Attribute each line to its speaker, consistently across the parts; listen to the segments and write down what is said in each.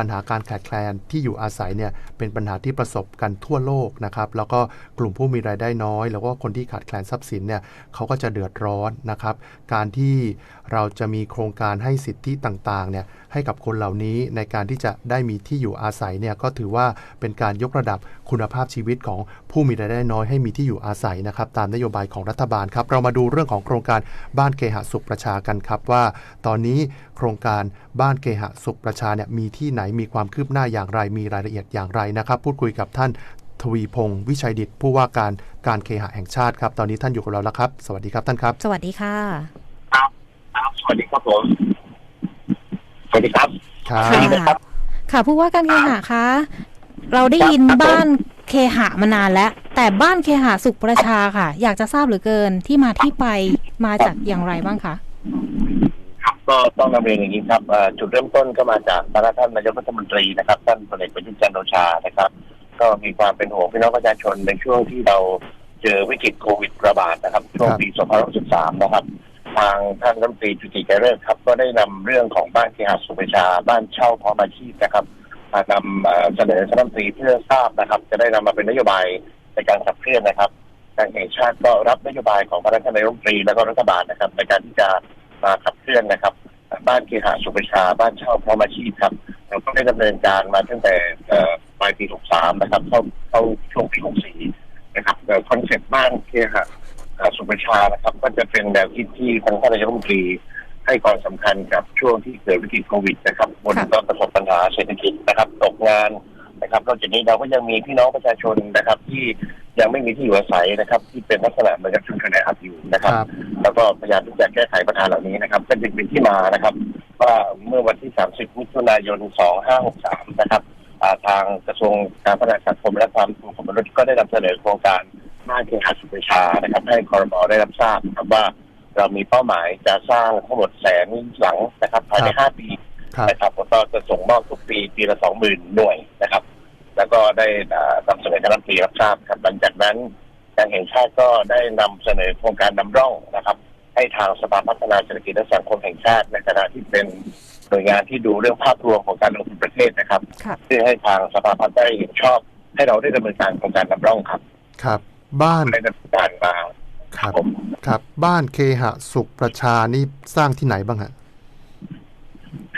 Speaker 1: ปัญหาการขาดแคลนที่อยู่อาศัยเนี่ยเป็นปัญหาที่ประสบกันทั่วโลกนะครับแล้วก็กลุ่มผู้มีรายได้น้อย แล้วก็คนที่ขาดแคลนทรัพย์สินเนี่ยเขาก็จะเดือดร้อนนะครับ การที่เราจะมีโครงการให้สิทธิต่างๆเนี่ยให้กับคนเหล่านี้ในการที่จะได้มีที่อยู่อาศัยเนี่ยก็ถือว่าเป็นการยกระดับคุณภาพชีวิตของผู้มีรายได้น้อยให้มีที่อยู่อาศัยนะครับ ตามนโยบายของรัฐบาลครับ เรามาดูเรื่องของโครงการบ้านเคหสุขประชากันครับว่า ตอนนี้โครงการบ้านเคหสุขประชาเนี่ยมีที่ไหนมีความคืบหน้าอย่างไร มีรายละเอียดอย่างไรนะครับ พูดคุยกับท่านทวีพงศ์วิชัยดิตผู้ว่าการการเคหะแห่งชาติครับ ตอนนี้ท่านอยู่กับเราแล้วครับ สวัสดีครับท่านครับ
Speaker 2: สวัสดีค่ะ
Speaker 3: ครับครับสวัสดีครับผมสวัสดีครับ
Speaker 1: ครับ
Speaker 3: สวัสดีครับ
Speaker 2: ค่ะผู้ว่าการเคหะคะ เราได้ยิน
Speaker 3: ครับผม
Speaker 2: บ้านเคหะมานานแล้ว แต่บ้านเคหะสุขประชาค่ะ อยากจะทราบเหลือเกินที่มาที่ไปมาจากอย่างไรบ้างคะ
Speaker 3: ครับ ก็ต้องนำเรียนอย่างนี้ครับเอ่อจุดเริ่มต้นก็มาจากพระท่านนายกรัฐมนตรีนะครับท่านพลเอกประยุทธ์จันทร์โอชานะครับ ก็มีความเป็นห่วงพี่น้องประชาชนในช่วงที่เราเจอวิกฤตโควิดระบาดนะครับ ช่วงปี 2563 นะครับ ทางท่านรัฐมนตรีจุติแกเริกครับ ก็ได้นำเรื่องของบ้านเคหะสุขประชา บ้านเช่าพร้อมอาชีพนะครับมานำเอ่อเสนอคณะรัฐมนตรีเพื่อทราบนะครับ จะได้นำมาเป็นนโยบายในการขับเคลื่อนนะครับทางแห่งชาติก็รับนโยบายของพระท่านนายกรัฐมนตรีและก็รัฐบาลนะครับ ในการที่จะ มาขับเคลื่อนนะครับ บ้านเคหะสุขประชาบ้านเช่าพร้อมอาชีพครับเราก็ได้ดำเนินการมาตั้งแต่เอ่อปลายปี 63 นะครับเข้าเข้าช่วงปี 64 นะครับคอนเซ็ปต์บ้านเคหะเอ่อสุขประชานะครับ ก็จะเป็นแนวคิดที่ทางท่านนายกรัฐมนตรีให้ความสำคัญกับช่วงที่เกิดวิกฤตโควิดนะครับบน
Speaker 2: ค่ะ
Speaker 3: ก็ประสบปัญหาเศรษฐกิจนะครับ ตกงาน นะครับนอกจากนี้เราก็ยังมีพี่น้องประชาชนนะครับ ที่ยังไม่มีที่อยู่อาศัยนะครับ ที่เป็นลักษณะเหมือนกับชุมชนแออัดอยู่นะครับ
Speaker 1: ครับ
Speaker 3: แล้วก็พยายามที่จะแก้ไขปัญหาเหล่านี้นะครับก็จึงเป็นที่มานะครับว่าเมื่อวันที่ 30 มิถุนายน 2563 นะครับอ่าทางกระทรวงการพัฒนาสังคมและความมั่นคงของมนุษย์ก็ได้นำเสนอโครงการบ้านเคหะสุขประชานะครับ ให้คอรมอได้รับทราบนะครับว่าเรามีเป้าหมายจะสร้างทั้งหมดแสนหลังนะครับภายใน
Speaker 1: ครับ
Speaker 3: 5ปี
Speaker 1: ครับ
Speaker 3: นะครับแล้วก็จะส่งมอบทุกปีปีละ 20,000 หน่วยนะครับ แล้วก็ได้อ่านำเสนอคณะรัฐมนตรีรับทราบครับหลังจากนั้นการแห่งชาติก็ได้นำเสนอโครงการนำร่องนะครับ ให้ทางสภาพัฒนาเศรษฐกิจและสังคมแห่งชาติ ในฐานะที่เป็นหน่วยงานที่ดูเรื่องภาพรวมของการลงทุนประเทศนะครับ
Speaker 2: ค่ะ
Speaker 3: เพื่อให้ทางสภาพัฒน์ได้เห็นชอบ ให้เราได้ดำเนินการโครงการนำร่องครับ
Speaker 1: ครับ บ้าน
Speaker 3: ได้ดำเนินการมา
Speaker 1: ครับ
Speaker 3: ผม
Speaker 1: ครับ บ้านเคหสุขประชานี่สร้างที่ไหนบ้างฮะ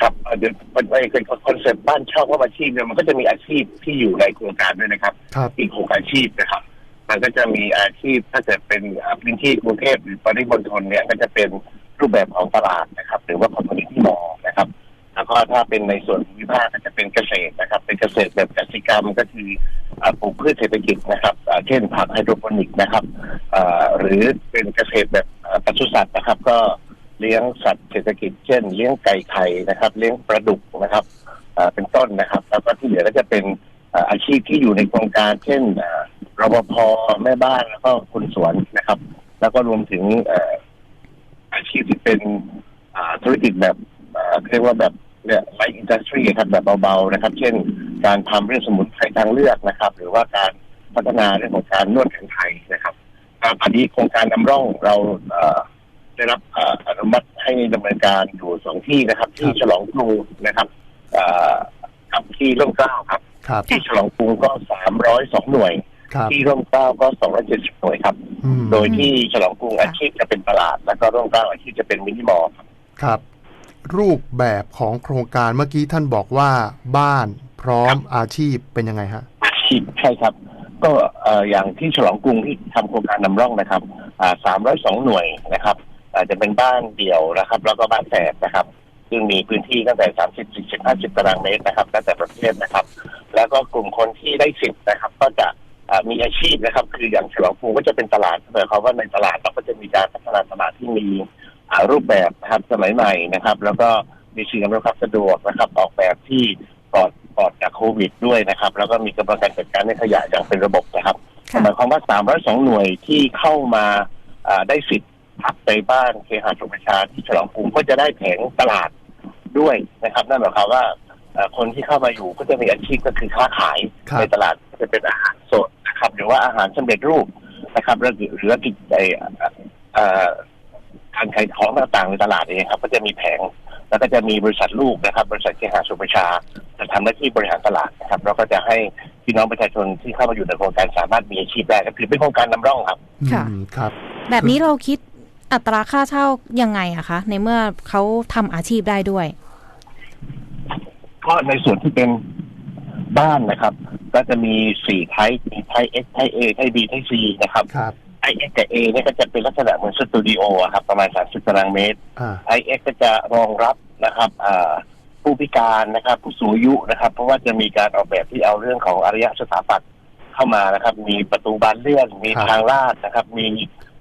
Speaker 3: ครับเอ่อเดี๋ยวมันไม่เป็นคอนเซ็ปต์บ้านเช่าเพราะอาชีพเนี่ยมันก็จะมีอาชีพที่อยู่ในโครงการด้วยนะครับ
Speaker 1: ครับ
Speaker 3: อีกหกอาชีพนะครับ มันก็จะมีอาชีพถ้าเกิดเป็นอ่าพื้นที่กรุงเทพหรือปริมณฑลเนี่ยก็จะเป็นรูปแบบของตลาดนะครับ หรือว่าคอมมูนิตี้มอลนะครับ แล้วก็ถ้าเป็นในส่วนภูมิภาคก็จะเป็นเกษตรนะครับ เป็นเกษตรแบบกสิกรรมก็คืออ่าปลูกพืชเศรษฐกิจนะครับอ่าเช่นผักไฮโดรโปนิกนะครับอ่าหรือเป็นเกษตรแบบอ่าปศุสัตว์นะครับ ก็ เลี้ยงสัตว์เศรษฐกิจเช่น เลี้ยงไก่ไข่นะครับ เลี้ยงปลาดุกนะครับเป็นต้นนะครับ แล้วก็ที่เหลือก็จะเป็นอาชีพที่อยู่ในโครงการ เช่นรปภแม่บ้านแล้วก็คนสวนนะครับ แล้วก็รวมถึงอาชีพที่เป็นธุรกิจแบบเรียกว่าแบบเนี่ยไลท์อินดัสทรีครับแบบเบาๆนะครับ เช่น การทำเรื่องสมุนไพรทางเลือกนะครับ หรือว่าการพัฒนาเรื่องของการนวดแผนไทยนะครับอันนี้โครงการนำร่องเราเได้รับเอ่ออนุมัติให้ดำเนินการอยู่สองที่นะครับ ที่ฉลองกรุงนะครับเอ่อกับที่ร่มเกล้าครับ
Speaker 1: ครับ
Speaker 3: ที่ฉลองกรุงก็สามร้อยสองหน่วย
Speaker 1: ครับ
Speaker 3: ที่ร่มเกล้าก็สองร้อยเจ็ดสิบหน่วยครับ
Speaker 1: อืม
Speaker 3: โดยที่ฉลองกรุงอาชีพจะเป็นตลาด แล้วก็ร่มเกล้าอาชีพจะเป็นมินิมอลล์ครับ
Speaker 1: ครับ รูปแบบของโครงการเมื่อกี้ท่านบอกว่าบ้านพร้อมอาชีพเป็นยังไงฮะ
Speaker 3: อาชีพใช่ครับ ก็เอ่ออย่างที่ฉลองกรุงที่ทำโครงการนำร่องนะครับสามร้อยสองหน่วยนะครับ อาจจะเป็นบ้านเดี่ยวนะครับ แล้วก็บ้านแฝดนะครับ ซึ่งมีพื้นที่ตั้งแต่สามสิบสี่สิบห้าสิบตารางเมตรนะครับตั้งแต่ประเทศนะครับ แล้วก็กลุ่มคนที่ได้สิทธิ์นะครับ ก็จะอ่ามีอาชีพนะครับ คืออย่างฉลองกรุงก็จะเป็นตลาดหมายความว่าในตลาดเราก็จะมีการพัฒนาตลาดที่มีอ่ารูปแบบนะครับสมัยใหม่นะครับ แล้วก็มีสิ่งอำนวยความสะดวกนะครับ ออกแบบที่ปลอดปลอดจากโควิดด้วยนะครับ แล้วก็มีกระบวนการจัดการในขยะอย่างเป็นระบบนะครับ
Speaker 2: ค่ะ
Speaker 3: หมายความว่า302หน่วยที่เข้ามาอ่าได้สิทธิ์ ผักไปบ้านเคหะสุขประชาที่ฉลองกรุงก็จะได้แผงตลาดด้วยนะครับ นั่นหมายความว่าเอ่อคนที่เข้ามาอยู่ก็จะมีอาชีพก็คือค้าขาย
Speaker 1: ครับ
Speaker 3: ในตลาดก็จะเป็นอาหารสดนะครับ หรือว่าอาหารสำเร็จรูปนะครับหรือหรือกิจไอเอ่อการขายของต่างๆในตลาดเองครับ ก็จะมีแผงแล้วก็จะมีบริษัทลูกนะครับ บริษัทเคหะสุขประชาจะทำหน้าที่บริหารตลาดนะครับแล้วก็จะให้พี่น้องประชาชนที่เข้ามาอยู่ในโครงการสามารถมีอาชีพได้ก็คือเป็นโครงการนำร่องครับ
Speaker 2: ค่ะ
Speaker 1: อืมครับ
Speaker 2: แบบนี้เราคิด อัตราค่าเช่ายังไงอะคะ ในเมื่อเขาทำอาชีพได้ด้วย
Speaker 3: ก็ในส่วนที่เป็นบ้านนะครับ ก็จะมีสี่ไทป์มีไทป์ X ไทป์ A ไทป์ B ไทป์ C นะครับ
Speaker 1: ครับ
Speaker 3: ไทป์ X กับ A เนี่ยก็จะเป็นลักษณะเหมือนสตูดิโออะครับประมาณ30ตารางเมตร
Speaker 1: อ่า
Speaker 3: ไทป์ X ก็จะรองรับนะครับอ่าผู้พิการนะครับ ผู้สูงอายุนะครับ เพราะว่าจะมีการออกแบบที่เอาเรื่องของอารยสถาปัตย์เข้ามานะครับ มีประตูบานเลื่อนมี
Speaker 1: ครับ
Speaker 3: ทางลาดนะครับ มี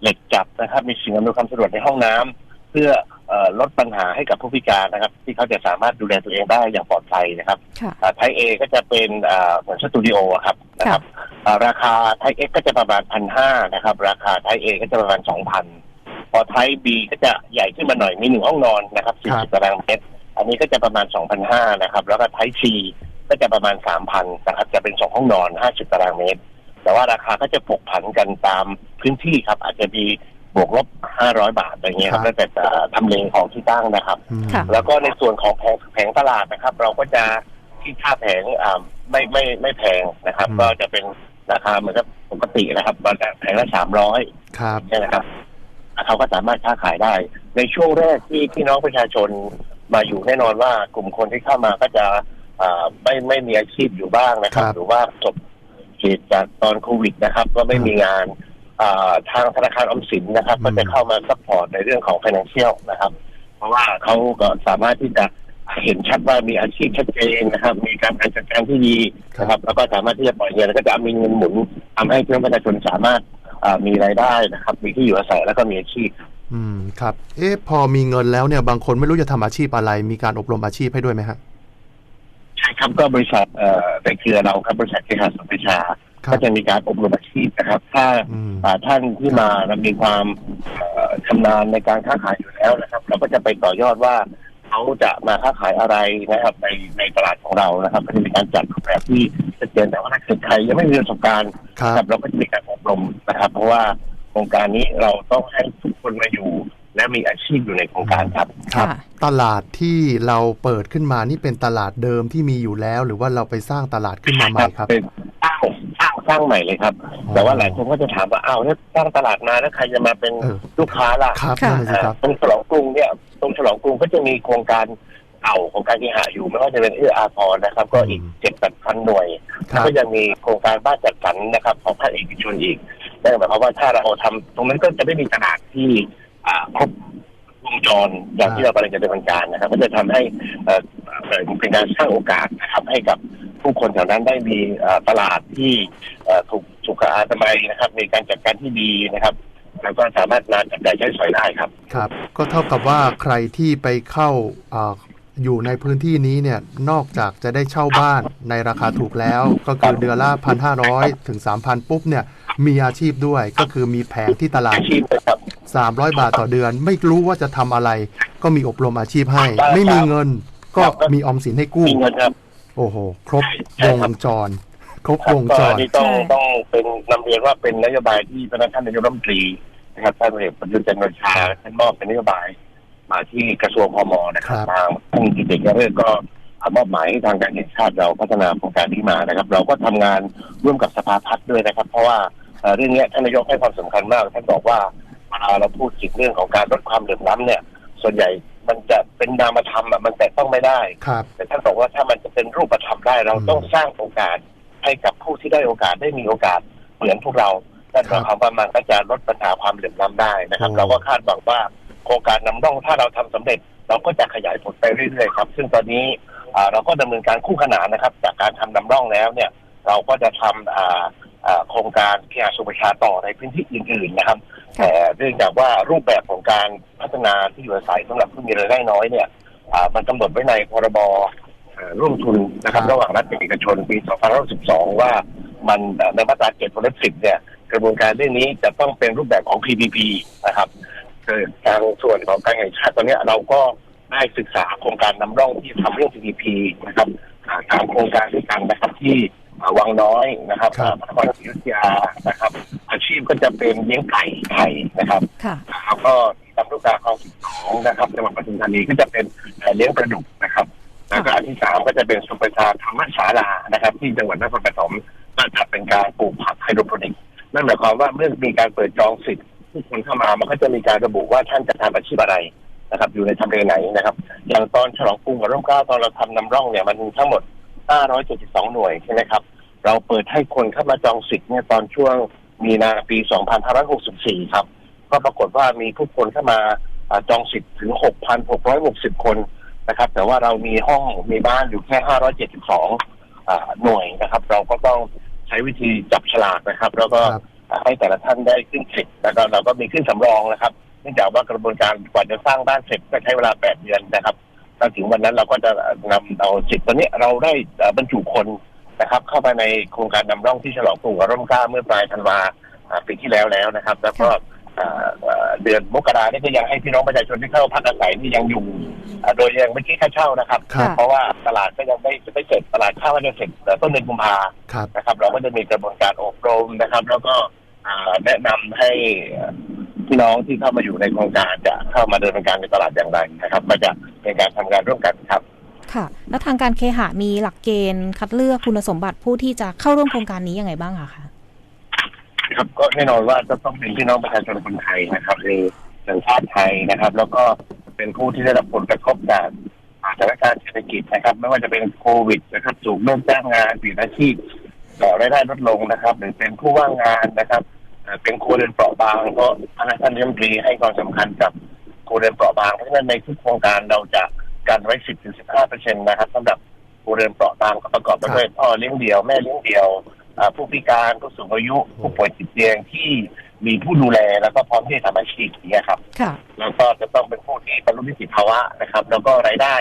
Speaker 3: เหล็กจับนะครับ มีสิ่งอำนวยความสะดวกในห้องน้ำเพื่อเอ่อลดปัญหาให้กับผู้พิการนะครับ ที่เขาจะสามารถดูแลตัวเองได้อย่างปลอดภัยนะครับ
Speaker 2: ค่ะ
Speaker 3: ไทยเอก็จะเป็นอ่าเหมือนสตูดิโออะครับนะครับอ่าราคาไทยเอ็กก็จะประมาณพันห้านะครับ ราคาไทยเอก็จะประมาณสองพันพอไทยบีก็จะใหญ่ขึ้นมาหน่อยมีหนึ่งห้องนอนนะครับ
Speaker 1: ครั
Speaker 3: สี่สิ
Speaker 1: บ
Speaker 3: บตารางเมตรอันนี้ก็จะประมาณสองพันห้านะครับ แล้วก็ไทยซีก็จะประมาณสามพันนะครับจะเป็นสองห้องนอนห้าสิบตารางเมตร แต่ว่าราคาก็จะผกผันกันตามพื้นที่ครับ อาจจะมีบวกลบห้าร้อยบาทอะไรเงี้ยครับแล้วแต่จะทำเลของที่ตั้งนะครับ
Speaker 1: อืม
Speaker 2: ค่ะ
Speaker 3: แล้วก็ในส่วนของแผงแผงตลาดนะครับ เราก็จะที่ค่าแผงอ่าไม่ไม่ไม่แพงนะครับ
Speaker 1: อืม
Speaker 3: ก็จะเป็นราคาเหมือนกับปกตินะครับประมาณแผงละสามร้อย
Speaker 1: ครับ
Speaker 3: ใช่ไหมครับเขาก็สามารถค้าขายได้ ในช่วงแรกที่พี่น้องประชาชนมาอยู่แน่นอนว่ากลุ่มคนที่เข้ามาก็จะอ่าไม่ไม่มีอาชีพอยู่บ้างนะครับ
Speaker 1: ครับ
Speaker 3: หรือว่าประสบ เหตุจากตอนโควิดนะครับ ก็ไม่มีงานอ่าทางธนาคารออมสินนะครับ
Speaker 1: อืม
Speaker 3: ก็จะเข้ามาซัพพอร์ตในเรื่องของ financial นะครับ เพราะว่าเขาก็สามารถที่จะเห็นชัดว่ามีอาชีพชัดเจนนะครับ มีการจัดการที่ดีนะครับ แล้วก็สามารถที่จะปล่อยเงินแล้วก็จะมีเงินหมุนทำให้พี่น้องประชาชนสามารถอ่ามีรายได้นะครับ มีที่อยู่อาศัยแล้วก็มีอาชีพ
Speaker 1: อืมครับ เอ๊ะพอมีเงินแล้วเนี่ยบางคนไม่รู้จะทำอาชีพอะไร มีการอบรมอาชีพให้ด้วยไหมฮะ
Speaker 3: ใช่ครับก็บริษัทเอ่อในเครือเราครับบริษัทเคหะสัมปชา
Speaker 1: ครับ
Speaker 3: ก็จะมีการอบรมอาชีพนะครับ ถ้า
Speaker 1: อืม
Speaker 3: อ่าท่านที่มาแล้วมีความเอ่อชำนาญในการค้าขายอยู่แล้วนะครับ เราก็จะไปต่อยอดว่าเขาจะมาค้าขายอะไรนะครับในในตลาดของเรานะครับก็จะมีการจัดรูปแบบที่ชัดเจนแต่ว่าถ้าเกิดใครยังไม่มีประสบการณ์
Speaker 1: ครับ
Speaker 3: ครับเราก็จะมีการอบรมนะครับ เพราะว่าโครงการนี้เราต้องให้ทุกคนมาอยู่ และมีอาชีพอยู่ในโครงการครับ
Speaker 1: ครับ
Speaker 2: ค่ะ
Speaker 1: ตลาดที่เราเปิดขึ้นมานี่เป็นตลาดเดิมที่มีอยู่แล้ว หรือว่าเราไปสร้างตลาดขึ้นมาใหม่ครับ
Speaker 3: เป็นสร้างสร้างสร้างใหม่เลยครับ
Speaker 1: อ๋อ
Speaker 3: แต่ว่าหลายคนก็จะถามว่าอ้าวถ้าสร้างตลาดมาแล้วใครจะมาเป็น
Speaker 1: เออ
Speaker 3: ลูกค้าล่ะ
Speaker 1: ครับ
Speaker 2: ค่ะ
Speaker 1: นั่นนะสิครับ
Speaker 3: ตรงฉลองกรุงเนี่ยตรงฉลองกรุงก็จะมีโครงการเก่าของการเคหะอยู่ไม่ว่าจะเป็นเอื้ออาทรนะครับ ก็อีก
Speaker 1: อืม
Speaker 3: เจ็ดแปดพันหน่วย
Speaker 1: ครับ
Speaker 3: ก็ยังมีโครงการบ้านจัดสรรนะครับ ของภาคเอกชนอีกนั่นหมายความว่าถ้าเราทำตรงนั้นก็จะไม่มีตลาดที่อ่า ครบวงจรอย่างที่เรากำลังจะดำเนินการนะครับ ก็จะทำให้เอ่อเอ่อเป็นการสร้างโอกาสนะครับให้กับผู้คนแถวนั้นได้มีเอ่อตลาดที่เอ่อถูกสุขอนามัยนะครับ มีการจัดการที่ดีนะครับแล้วก็สามารถมาจับจ่ายใช้สอยได้ครับ
Speaker 1: ครับ ก็เท่ากับว่าใครที่ไปเข้าอาอยู่ในพื้นที่นี้เนี่ยนอกจากจะได้เช่าบ้านในราคาถูกแล้ว ก็คือเดือนละพันห้าร้อยถึงสามพันปุ๊บเนี่ยมีอาชีพด้วยก็คือมีแผงที่ตลาด
Speaker 3: อาชีพนะครับ
Speaker 1: 300 บาทต่อเดือน ไม่รู้ว่าจะทำอะไร ก็มีอบรมอาชีพให้ ไม่มีเงินก็มีออมสินให้กู้
Speaker 3: มีเงินครับ
Speaker 1: โอ้โห ครบ
Speaker 3: ใช่
Speaker 1: ว
Speaker 3: ครับ
Speaker 1: งจร ครบ
Speaker 3: ครับ
Speaker 1: วง
Speaker 3: ก็
Speaker 1: จ
Speaker 3: อั
Speaker 1: ร
Speaker 3: นนี้ต้อง
Speaker 2: ใช่
Speaker 3: ต้องเป็นนำเรียนว่าเป็นนโยบายที่พนักท่านนายกรัฐมนตรีนะครับท่านพลเอกประยุทธ์จันทร์โอชาท่านมอบเป็นนโยบาย มาที่กระทรวงพมนะครับ
Speaker 1: ครับ
Speaker 3: ทางท่านกิติเริกก็มอบหมายให้ทางการแห่งชาติเราพัฒนาโครงการนี้มานะครับ เราก็ทำงานร่วมกับสภาพัฒน์ด้วยนะครับ เพราะว่าเอ่อเรื่องเนี้ยท่านนายกให้ความสำคัญมากท่านบอกว่าเวลาเราพูดถึงเรื่องของการลดความเหลื่อมล้ำเนี่ย ส่วนใหญ่มันจะเป็นนามธรรมอะมันแต่ต้องไม่ได้
Speaker 1: ครับ
Speaker 3: แต่ท่านบอกว่าถ้ามันจะเป็นรูปธรรมได้ เรา
Speaker 1: อืม
Speaker 3: ต้องสร้างโอกาสให้กับผู้ที่ได้โอกาสได้มีโอกาสเหมือนพวกเรานั่นหมายความว่ามันก็จะลดปัญหาความเหลื่อมล้ำได้นะครับ
Speaker 1: โอ้
Speaker 3: เราก็คาดหวังว่าโครงการนำร่องถ้าเราทำสำเร็จ เราก็จะขยายผลไปเรื่อยๆครับ ซึ่งตอนนี้อ่าเราก็ดำเนินการคู่ขนานนะครับ จากการทำนำร่องแล้วเนี่ย เราก็จะทำอ่าอ่าโครงการพิอาสุประชาต่อในพื้นที่อื่น ๆนะครับ แต่เนื่องจากว่ารูปแบบของการพัฒนาที่อยู่อาศัยสำหรับผู้มีรายได้น้อยเนี่ยอามันกำหนดไว้ในพรบร่วมทุนนะครับ
Speaker 1: ระ
Speaker 3: หว่างรัฐกับเอกชนปี2512 ว่ามันเอ่อในมาตรา7วงเล็บ10 เนี่ย กระบวนการเรื่องนี้จะต้องเป็นรูปแบบของ PPP นะครับคือทางส่วนของการแห่งชาติตอนนี้เราก็ได้ศึกษาโครงการนำร่องที่ทำเรื่อง PPP นะครับตามโครงการด้วยกันนะครับที่ วังน้อยนะครับ
Speaker 1: ครับ
Speaker 3: อ่าพระนครศรีอยุธยานะครับ อาชีพก็จะเป็นเลี้ยงไก่ไข่นะครับ
Speaker 2: ค่ะ
Speaker 3: แล้วก็ลำลูกกาคลองสิบสองนะครับจังหวัดปทุมธานีก็จะเป็นเอ่อเลี้ยงปลาดุกนะครับ แล้วก็อาที่สามก็จะเป็นสุประชาธรรมศาลานะครับ ที่จังหวัดนครปฐมก็จะเป็นการปลูกผักไฮโดรโปนิกส์นั่นหมายความว่าเมื่อมีการเปิดจองสิทธิ์ผู้คนเข้ามามันก็จะมีการระบุว่าท่านจะทำอาชีพอะไรนะครับ อยู่ในทำเลไหนนะครับ อย่างตอนฉลองกรุงกับร่มเกล้าตอนเราทำนำร่องเนี่ยมันมีทั้งหมด572 หน่วยใช่ไหมครับ เราเปิดให้คนเข้ามาจองสิทธิ์เนี่ยตอนช่วงมีนาปี 2564 ครับ ก็ปรากฏว่ามีผู้คนเข้ามาอ่าจองสิทธิ์ถึง 6,660 คนนะครับ แต่ว่าเรามีห้องมีบ้านอยู่แค่ 572อ่าหน่วยนะครับ เราก็ต้องใช้วิธีจับฉลากนะครับ แล้วก็
Speaker 1: ครับ
Speaker 3: ให้แต่ละท่านได้ขึ้นสิทธิ์แล้วก็เราก็มีขึ้นสำรองนะครับ เนื่องจากว่ากระบวนการกว่าจะสร้างบ้านเสร็จก็ใช้เวลา 8 เดือนนะครับถ้าถึงวันนั้นเราก็จะนำเอาสิทธิ์ตัวเนี้ยเราได้เอ่อบรรจุคน นะครับ เข้ามาในโครงการนำร่องที่ฉลองกรุงกับร่มเกล้าเมื่อปลายธันวาอ่าปีที่แล้วแล้วนะครับ แล้วก็อ่าเอ่อเดือนมกราเนี่ยก็ยังให้พี่น้องประชาชนที่เข้าพักอาศัยที่ยังอยู่อ่าโดยยังไม่คิดค่าเช่านะครับ
Speaker 1: ครับ
Speaker 3: เพราะว่าตลาดก็ยังไม่ไม่เสร็จตลาดข้าวก็จะเสร็จแต่ต้นเดือนกุมภา
Speaker 1: ครับ
Speaker 3: นะครับ เราก็จะมีกระบวนการอบรมนะครับ แล้วก็อ่าแนะนำให้พี่น้องที่เข้ามาอยู่ในโครงการจะเข้ามาดำเนินการในตลาดอย่างไรนะครับ ก็จะเป็นการทำงานร่วมกันครับ
Speaker 2: ค่ะ แล้วทางการเคหะมีหลักเกณฑ์คัดเลือกคุณสมบัติผู้ที่จะเข้าร่วมโครงการนี้ยังไงบ้างอะคะ
Speaker 3: ครับก็แน่นอนว่าจะต้องเป็นพี่น้องประชาชนคนไทยนะครับมีสัญชาติไทยนะครับ แล้วก็เป็นผู้ที่ได้รับผลกระทบจากสถานการณ์เศรษฐกิจนะครับ ไม่ว่าจะเป็นโควิดนะครับถูกเลิกจ้างงานปีนอาชีพเอ่อรายได้ลดลงนะครับ หรือเป็นผู้ว่างงานนะครับเป็นครัวเรือนเปราะบางเพราะทางท่านรัฐมนตรีให้ความสำคัญกับครัวเรือนเปราะบางเพราะฉะนั้นในทุกโครงการเราจะ กันไว้สิบถึงสิบห้าเปอร์เซ็นต์นะครับสำหรับครัวเรือนเปราะบางก็ประกอบไปด้วยพ่อเลี้ยงเดี่ยวแม่เลี้ยงเดี่ยวอ่าผู้พิการผู้สูงอายุผู้ป่วยติดเตียงที่มีผู้ดูแลแล้วก็พร้อมที่จะทำอาชีพอย่างเงี้ยครับ
Speaker 2: ค่ะ
Speaker 3: แล้วก็จะต้องเป็นผู้ที่บรรลุนิติภาวะนะครับ แล้วก็รายได้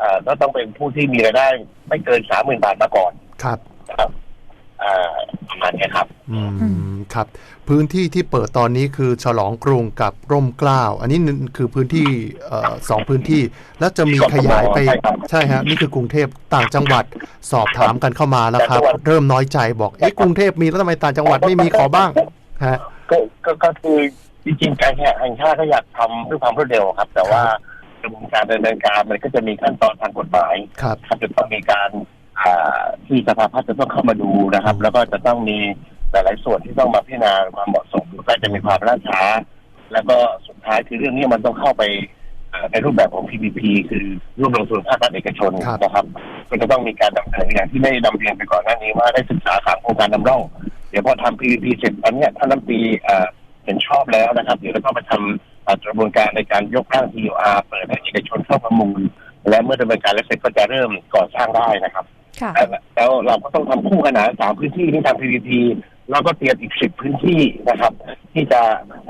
Speaker 3: อ่าก็ต้องเป็นผู้ที่มีรายได้ ไม่เกินสามหมื่นบาทมาก่อน
Speaker 1: ครับ
Speaker 3: นะครับอ่าประมาณเนี้ยครับ
Speaker 1: อื
Speaker 2: อื
Speaker 1: ม ครับ พื้นที่ที่เปิดตอนนี้คือฉลองกรุงกับร่มเกล้า อันนี้คือพื้นที่เอ่อสองพื้นที่ แล้วจะมีขยายไป
Speaker 3: ใช่ครับ
Speaker 1: ใช่ฮะนี่คือกรุงเทพต่างจังหวัดสอบถามกันเข้ามาแล้วครับ
Speaker 3: ต่างจังหวัด
Speaker 1: เริ่มน้อยใจบอกเอ๊ะกรุงเทพมีแล้วทำไมต่างจังหวัดไม่มีขอบ้างฮะ
Speaker 3: ก็ก็ก็คือจริงๆการแข่งแห่งชาติก็อยากทำด้วยความรวดเร็วครับ แต่ว่ากระบวนการดำเนินการมันก็จะมีขั้นตอนทางกฎหมาย
Speaker 1: ครับ
Speaker 3: ครับจะต้องมีการอ่าที่สภาพัฒน์จะต้องเข้ามาดูนะครับ แล้วก็จะต้องมี หลายๆส่วนที่ต้องมาพิจารณาความเหมาะสมก็จะมีความล่าช้า แล้วก็สุดท้ายคือเรื่องนี้มันต้องเข้าไปอ่าในรูปแบบของ PPP คือร่วมลงทุนภาครัฐเอกชน
Speaker 1: ครับ
Speaker 3: นะครับ ก็จะต้องมีการดำเนินอย่างที่ได้นำเรียนไปก่อนหน้านี้ว่าได้ศึกษาสามโครงการนำร่องเดี๋ยวพอทำ PPP เสร็จตอนเนี้ยท่านรัฐมนตรีเอ่อเห็นชอบแล้วนะครับ เดี๋ยวเราก็มาทำอ่ากระบวนการในการยกร่าง TOR เปิดให้เอกชนเข้าประมูล และเมื่อดำเนินการแล้วเสร็จก็จะเริ่มก่อสร้างได้นะครับ
Speaker 2: ค่ะ
Speaker 3: แล้วเราก็ต้องทำคู่ขนานสามพื้นที่ที่ทำ PPP แล้วก็เตรียมอีกสิบพื้นที่นะครับ ที่จะ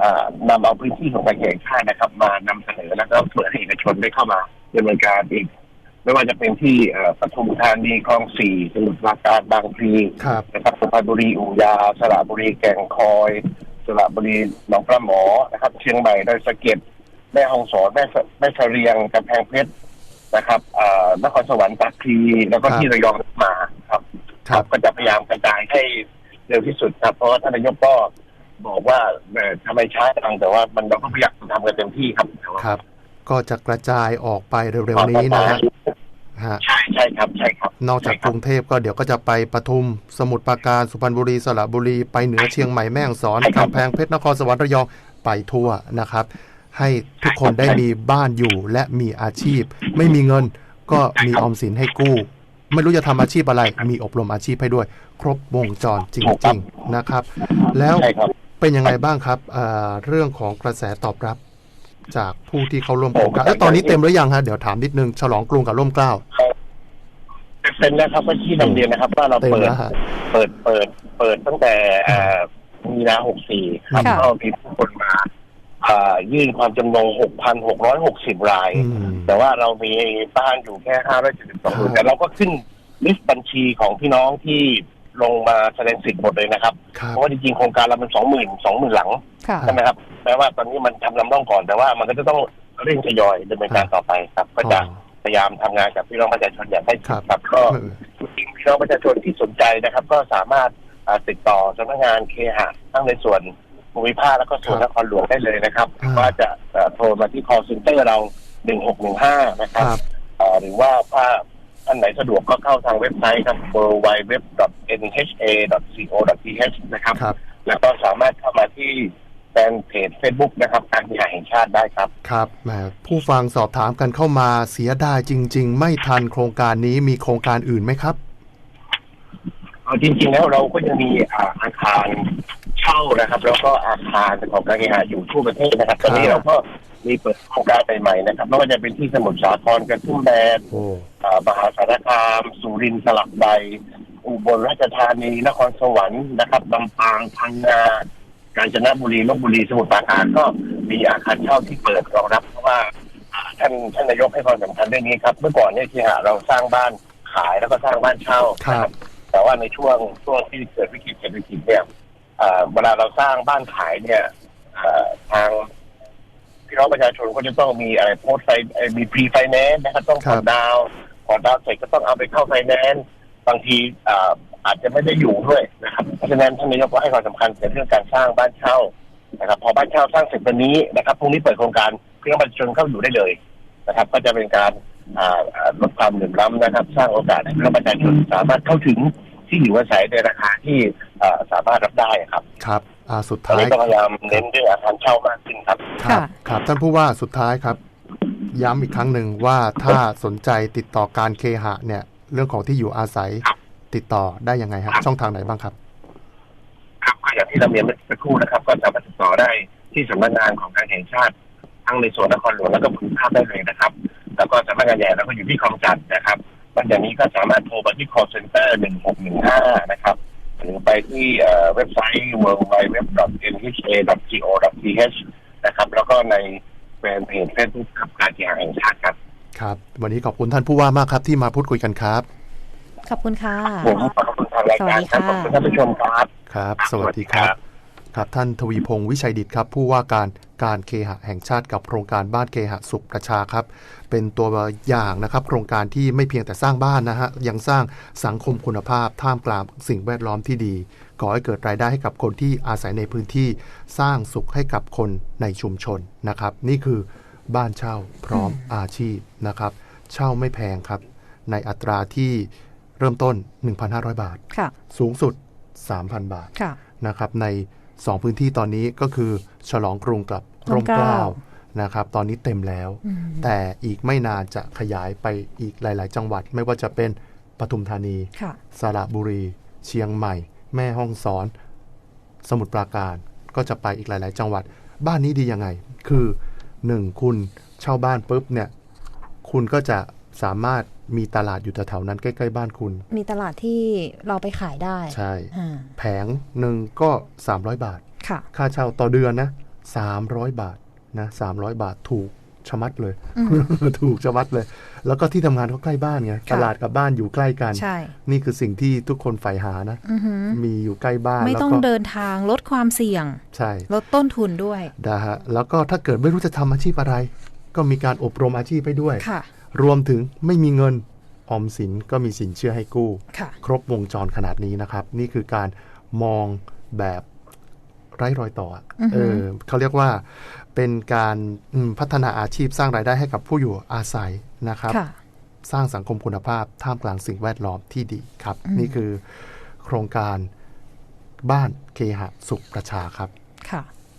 Speaker 3: อ่านำเอาพื้นที่ของการแข่งชาตินะครับ มานำเสนอแล้วก็เปิดให้เอกชนได้เข้ามาดำเนินการอีก ไม่ว่าจะเป็นที่เอ่อปทุมธานีคลองสี่สมุทรปราการบางพลี
Speaker 1: ครับ
Speaker 3: นะครับสุพรรณบุรีอู่ยาวสระบุรีแก่งคอยสระบุรีหนองปลาหมอนะครับ เชียงใหม่ดอยสะเก็ดแม่ฮ่องสอนแม่สะแม่เสรียงกำแพงเพชรนะครับอ่านครสวรรค์ตากพลีแล้วก็
Speaker 1: ครับ
Speaker 3: ที่ระยองมาครับ
Speaker 1: ครับ
Speaker 3: ก็จะพยายามกระจายให้ เร็วที่สุดครับ เพราะว่าท่านนายกก็บอกว่าเอ่อทำไมช้าจังแต่ว่ามันเราก็พยายามทำกันเต็มที่ครับ
Speaker 1: ครับ ก็จะกระจายออกไปเร็วๆนี้นะฮะฮะ
Speaker 3: ใช่ใช่ครับใช่ครับ
Speaker 1: นอกจากกรุงเทพก็เดี๋ยวก็จะไปปทุม สมุทรปราการสุพรรณบุรีสระบุรีไปเหนือเชียงใหม่แม่ฮ่องสอนกำแพงเพชรนครสวรรค์ระยองไปทั่วนะครับ ให้ทุกคนได้มีบ้านอยู่และมีอาชีพ ไม่มีเงินก็มีออมสินให้กู้ ไม่รู้จะทำอาชีพอะไร มีอบรมอาชีพให้ด้วย ครบวงจรจริง ๆนะครับ แล้ว
Speaker 3: ใช่ครับ
Speaker 1: เป็นยังไงบ้างครับอ่าเรื่องของกระแสตอบรับ จากผู้ที่เขาร่วมโครงการเอ้ยตอนนี้เต็มหรือยังฮะเดี๋ยวถามนิดนึงฉลองกรุงกับร่มเกล้า
Speaker 3: เป็นนะครับว่าที่นำเรียนนะครับ ว่าเรา
Speaker 1: เต็ม
Speaker 3: เปิด
Speaker 1: แล้วฮะ
Speaker 3: เปิดเปิด เปิดตั้งแต่เอ่อมีนาหกสี่ครับ
Speaker 2: ค่ะ
Speaker 3: ก็มีผู้คนมาอ่า ยื่นความจำนงหกพันหกร้อยหกสิบราย
Speaker 1: อืม
Speaker 3: แต่ว่าเรามีบ้านอยู่แค่ห้าร้อยเจ็ดสิบสอง
Speaker 1: ครับ
Speaker 3: แต่เราก็ขึ้นลิสต์บัญชีของพี่น้องที่ลงมาแสดงสิทธิ์หมดเลยนะครับ
Speaker 1: ครับ
Speaker 3: เพราะว่าจริงๆ โครงการเราเป็นสองหมื่นสองหมื่นหลัง
Speaker 2: ค่ะ
Speaker 3: ใช่ไหมครับแม้ว่าตอนนี้มันทำลำต้องก่อนแต่ว่ามันก็จะต้องเร่งทยอยดำเนินการต่อไปครับ ก็จะ
Speaker 1: อ๋อ
Speaker 3: พยายามทำงานกับพี่น้องประชาชนอย่างใกล้ชิ
Speaker 1: ครั
Speaker 3: ด
Speaker 1: บ
Speaker 3: ครับ ก็
Speaker 1: เออ
Speaker 3: จริงๆพี่น้องประชาชนที่สนใจนะครับ ก็สามารถอ่าติดต่อสำนักงานเคหะทั้งในส่วน ภูมิภาคแล้วก็ส่วนนครหลวงได้เลยนะครับ
Speaker 1: อ่า
Speaker 3: ว่าจะเอ่อโทรมาที่ call center เรา 1615 นะค
Speaker 1: ครับรับ
Speaker 3: เอ่อหรือว่าถ้าท่านไหนสะดวกก็เข้าทางเว็บไซต์ครับ www.nha.co.th นะครับ
Speaker 1: ครับ
Speaker 3: แล้วก็สามารถเข้ามาที่แฟนเพจ Facebook นะครับการเคหะแห่งชาติได้ครับ
Speaker 1: ครับแหมผู้ฟังสอบถามกันเข้ามาเสียดายจริง ๆ ไม่ทันโครงการนี้มีโครงการอื่นไหมครับ
Speaker 3: เอาจริงๆแล้วเราก็ยังมีอ่าอาคาร เช่านะครับ แล้วก็อาคารของการเคหะอยู่ทั่วประเทศนะครับตอนนี้
Speaker 1: ครับ
Speaker 3: เราก็มีเปิดโครงการใหม่ๆนะครับไม่ว่าจะเป็นที่สมุทรสาครกระทุ่มแบน
Speaker 1: โอ้
Speaker 3: อ่ามหาสารคาม สุรินทร์สลับใบอุบลราชธานีนครสวรรค์นะครับลำปางพังงากาญจนบุรีลบบุรีสมุทรปราการก็มีอาคารเช่าที่เปิดรองรับเพราะว่าอ่าท่านท่านนายกให้ความสำคัญเรื่องนี้ครับ เมื่อก่อนเนี่ยที่หาเราสร้างบ้านขายแล้วก็สร้างบ้านเช่า
Speaker 1: ครับ
Speaker 3: แต่ว่าในช่วงช่วงที่เกิดวิกฤตเศรษฐกิจเนี่ยอ่า เวลาเราสร้างบ้านขายเนี่ยอ่าทางพี่น้องประชาชนก็จะต้องมีอะไรโพสไฟมีพรีไฟแนนซ์นะครับต้อง
Speaker 1: ครั
Speaker 3: ผ่อบนดาวน์ผ่อนดาวน์เสร็จก็ต้องเอาไปเข้าไฟแนนซ์บางทีอ่าอาจจะไม่ได้อยู่ด้วยนะครับเพราะฉะนั้นท่านนายกก็ให้ความสำคัญเกี่ยวกับเรื่องการสร้างบ้านเช่านะครับ พอบ้านเช่าสร้างเสร็จวันนี้นะครับพรุ่งนี้เปิดโครงการเพื่อให้ประชาชนเข้าอยู่ได้เลยนะครับ ก็จะเป็นการอ่าอ่าลดความเหลื่อมล้ำนะครับ สร้างโอกาสให้พี่น้องประชาชนสามารถเข้าถึง ที่อยู่อาศัยในราคาที่อ่าสามารถรับได้ครับ
Speaker 1: ครับอ่าสุด
Speaker 3: ตอน
Speaker 1: ท้าย
Speaker 3: นี้ก็พยายามเน้นเรื่องอาคารเช่ามากขึ้นครับ
Speaker 1: ครับ
Speaker 2: ค่ะ
Speaker 1: ครับท่านผู้ว่าสุดท้ายครับ ย้ำอีกครั้งหนึ่งว่าถ้าสนใจติดต่อการเคหะเนี่ยเรื่องของที่อยู่อาศัย
Speaker 3: ครับ
Speaker 1: ติดต่อได้ยังไงครับ ช่องทางไหนบ้างครับ
Speaker 3: ครับก็อย่างที่เราเรียนเมื่อสักครู่นะครับ ก็สามารถติดต่อได้ที่สำนักงานของการแห่งชาติ ทั้งในส่วนนครหลวงแล้วก็ภูมิภาคได้เลยนะครับ แล้วก็สำนักงานใหญ่เราก็อยู่ที่คลองจันทน์นะครับ นอกจากนี้ก็สามารถโทรไปที่ call center 1615 นะครับ หรือไปที่เอ่อเว็บไซต์ www.nha.go.th นะครับ แล้วก็ในแฟนเพจเฟซบุ๊กกับการกีฬาแห่งชาติครับ
Speaker 1: ครับ วันนี้ขอบคุณท่านผู้ว่ามากครับที่มาพูดคุยกันครับ
Speaker 2: ขอบคุณค่ะ
Speaker 3: ผมขอบคุณทางรายการครับขอบคุณท่านผู้ชมครับ
Speaker 1: ครับ สวัสดีครับ ครับท่านทวีพงศ์วิชัยดิตครับ ผู้ว่าการการเคหะแห่งชาติกับโครงการบ้านเคหะสุขประชาครับ เป็นตัวอย่างนะครับ โครงการที่ไม่เพียงแต่สร้างบ้านนะฮะยังสร้างสังคมคุณภาพท่ามกลางสิ่งแวดล้อมที่ดีก่อให้เกิดรายได้ให้กับคนที่อาศัยในพื้นที่สร้างสุขให้กับคนในชุมชนนะครับ นี่คือบ้านเช่าพร้อมอาชีพนะครับ เช่าไม่แพงครับ ในอัตราที่เริ่มต้น 1,500 บาท
Speaker 2: ค่ะ
Speaker 1: สูงสุด 3,000 บาท
Speaker 2: ค่ะ
Speaker 1: นะครับใน 2พื้นที่ตอนนี้ก็คือฉลองกรุงกับ
Speaker 2: ร่
Speaker 1: ร่
Speaker 2: ม
Speaker 1: ม
Speaker 2: เก
Speaker 1: เก
Speaker 2: ล้า
Speaker 1: ล้านะครับ ตอนนี้เต็มแล้ว
Speaker 2: อืม
Speaker 1: แต่อีกไม่นานจะขยายไปอีกหลาย ๆ จังหวัด ไม่ว่าจะเป็นปทุมธานี
Speaker 2: ค่ะ
Speaker 1: สระบุรี เชียงใหม่ แม่ฮ่องสอน สมุทรปราการ ก็จะไปอีกหลาย ๆ จังหวัด บ้านนี้ดียังไง คือ1คุณเช่าบ้านปุ๊บเนี่ย คุณก็จะสามารถ มีตลาดอยู่แถวๆนั้นใกล้ ๆ บ้านคุณ
Speaker 2: มีตลาดที่เราไปขายได้
Speaker 1: ใช่
Speaker 2: อ่า
Speaker 1: แผงหนึ่งก็ 300 บาท
Speaker 2: ค่ะ
Speaker 1: ค่าเช่าต่อเดือนนะสามร้อยบาทนะสามร้อยบาทถูกชะมัดเลย
Speaker 2: อืม
Speaker 1: ถูกชะมัดเลย แล้วก็ที่ทำงานก็ใกล้บ้านไง
Speaker 2: ค่ะ
Speaker 1: ตลาดกับบ้านอยู่ใกล้กัน
Speaker 2: ใช่
Speaker 1: นี่คือสิ่งที่ทุกคนใฝ่หานะ
Speaker 2: อือหือ
Speaker 1: มีอยู่ใกล้บ้าน
Speaker 2: ไม่
Speaker 1: แล้ว
Speaker 2: ต้อง
Speaker 1: ก็
Speaker 2: เดินทางลดความเสี่ยง
Speaker 1: ใช่
Speaker 2: ลดต้นทุนด้วย
Speaker 1: นะฮะแล้วก็ถ้าเกิดไม่รู้จะทำอาชีพอะไร ก็มีการอบรมอาชีพไปด้วย
Speaker 2: ค่ะ
Speaker 1: รวมถึงไม่มีเงินออมสินก็มีสินเชื่อให้กู้
Speaker 2: ค่ะ
Speaker 1: ครบวงจรขนาดนี้นะครับ นี่คือการมองแบบไร้รอยต่ออะ
Speaker 2: อือฮึ
Speaker 1: เออเขาเรียกว่าเป็นการอืมพัฒนาอาชีพสร้างรายได้ให้กับผู้อยู่อาศัยนะครับ
Speaker 2: ค่ะ
Speaker 1: สร้างสังคมคุณภาพท่ามกลางสิ่งแวดล้อมที่ดีครับ
Speaker 2: อืม
Speaker 1: นี่คือโครงการบ้านเคหะสุขประชาครับ
Speaker 2: ค่ะ